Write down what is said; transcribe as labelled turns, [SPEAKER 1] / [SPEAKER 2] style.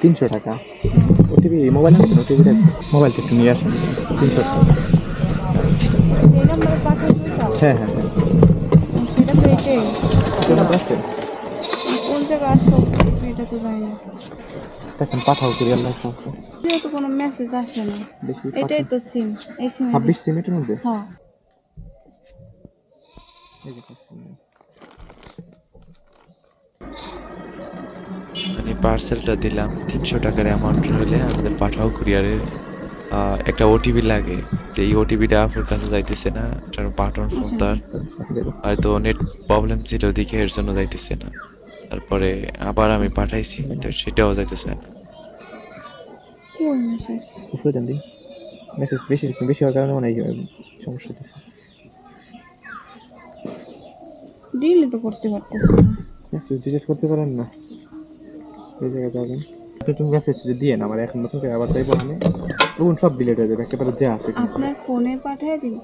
[SPEAKER 1] তিনশো টাকা। OTP mobile আনছেন ওটিপি মোবাইলটা একটু নিয়ে আসেন তিনশো টাকা।
[SPEAKER 2] এই নাম্বারে পাঠাতে
[SPEAKER 1] হ্যাঁ হ্যাঁ হ্যাঁ।
[SPEAKER 2] সেটা তো এটাই
[SPEAKER 1] আছে?
[SPEAKER 2] কোন জায়গায় আসো এটা তো জানি না
[SPEAKER 1] দেখেন পাঠাও। আছে
[SPEAKER 2] যেহেতু কোনো মেসেজ আসে না এটাই তো সিম এই সিম
[SPEAKER 1] ছাব্বিশ সিমেটের মধ্যে
[SPEAKER 2] হ্যাঁ
[SPEAKER 3] মানে পার্সেলটা দিলাম তিনশো টাকার অ্যামাউন্ট হলে আমাদের পাঠাও কুরিয়ারে একটা ওটিপি লাগে যে এই ওটিপিটা আপনার কাছে যাইতেছে না এটার বাটন ফোন তার। হয়তো নেট প্রবলেম ছিল দেখে এর জন্য যাইতেছে না। তারপরে আবার আমি পাঠাইছি তো সেটাও যাইতেছে না।
[SPEAKER 2] মেসেজ
[SPEAKER 1] বেশি বেশি হওয়ার কারণে মানে এই সমস্যা হতেছে
[SPEAKER 2] করতে পারতেছি
[SPEAKER 1] মেসেজ ডিলিট করতে পারেন না। এই জায়গায় যাবেন। তুমি মেসেজ দিয়ে না আমার এখন নতুন করে আবার চাইব আমি। তখন সব ডিলিট হয়ে যাবে একেবারে যা আছে।
[SPEAKER 2] আপনার ফোনে পাঠিয়ে দিন।